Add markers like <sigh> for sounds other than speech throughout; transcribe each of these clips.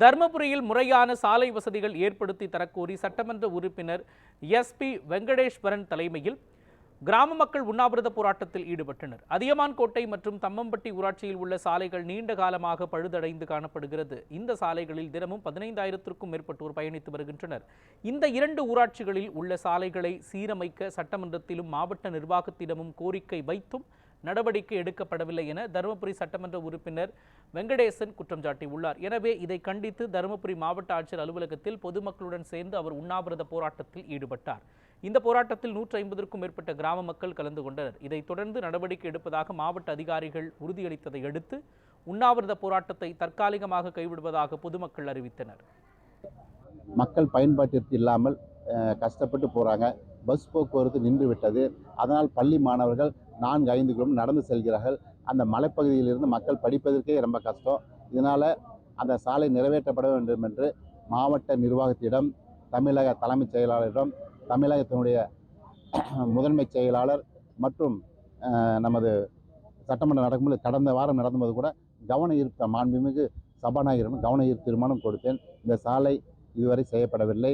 தர்மபுரியில் முறையான சாலை வசதிகள் ஏற்படுத்தி தரக்கோரி சட்டமன்ற உறுப்பினர் எஸ்பி வெங்கடேஸ்வரன் தலைமையில் கிராம மக்கள் உண்ணாவிரத போராட்டத்தில் ஈடுபட்டனர். அதியமான் கோட்டை மற்றும் தம்மம்பட்டி ஊராட்சியில் உள்ள சாலைகள் நீண்ட காலமாக பழுதடைந்து காணப்படுகிறது. இந்த சாலைகளில் தினமும் பதினைந்தாயிரத்திற்கும் மேற்பட்டோர் பயணித்து வருகின்றனர். இந்த இரண்டு ஊராட்சிகளில் உள்ள சாலைகளை சீரமைக்க சட்டமன்றத்திலும் மாவட்ட நிர்வாகத்திடமும் கோரிக்கை வைத்தும் நடவடிக்கை எடுக்கப்படவில்லை என தருமபுரி சட்டமன்ற உறுப்பினர் வெங்கடேசன் குற்றம் சாட்டியுள்ளார். எனவே இதை கண்டித்து தருமபுரி மாவட்ட ஆட்சியர் அலுவலகத்தில் பொதுமக்களுடன் சேர்ந்து அவர் உண்ணாவிரத போராட்டத்தில் ஈடுபட்டார். இந்த போராட்டத்தில் நூற்றி ஐம்பதற்கும் மேற்பட்ட கிராம மக்கள் கலந்து கொண்டனர். இதைத் தொடர்ந்து நடவடிக்கை எடுப்பதாக மாவட்ட அதிகாரிகள் உறுதியளித்ததை அடுத்து உண்ணாவிரத போராட்டத்தை தற்காலிகமாக கைவிடுவதாக பொதுமக்கள் அறிவித்தனர். மக்கள் பயன்பாட்டிற்கு இல்லாமல் கஷ்டப்பட்டு போகிறாங்க பஸ் போக்குவரத்து நின்று விட்டது. அதனால் பள்ளி மாணவர்கள் நான்கு ஐந்து கிலோமீட்டர் நடந்து செல்கிறார்கள். அந்த மலைப்பகுதியிலிருந்து மக்கள் படிப்பதற்கே ரொம்ப கஷ்டம். இதனால் அந்த சாலை நிறைவேற்றப்பட வேண்டும் என்று மாவட்ட நிர்வாகத்திடம் தமிழக தலைமைச் செயலாளரிடம் தமிழகத்தினுடைய <clears throat> முதன்மைச் செயலாளர் மற்றும் நமது சட்டமன்றம் நடக்கும்போது கடந்த வாரம் நடந்தபோது கூட கவன ஈர்த்த மாண்புமிகு சபாநாயகரிடம் கவன ஈர்ப்பு தீர்மானம் கொடுத்தேன். இந்த சாலை இதுவரை செய்யப்படவில்லை.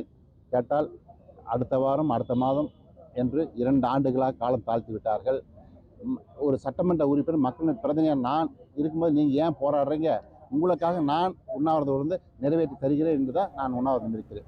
கேட்டால் அடுத்த வாரம் அடுத்த மாதம் என்று இரண்டு ஆண்டுகளாக காலம் தாழ்த்தி விட்டார்கள். ஒரு சட்டமன்ற உறுப்பினர் மக்களின் பிரதிநிதியாக நான் இருக்கும்போது நீங்கள் ஏன் போராடுறீங்க? உங்களுக்காக நான் உண்ணாவிரதம் இருந்து நிறைவேற்றி தருகிறேன் என்று தான் நான் உண்ணாவிரதம் இருக்கிறேன்.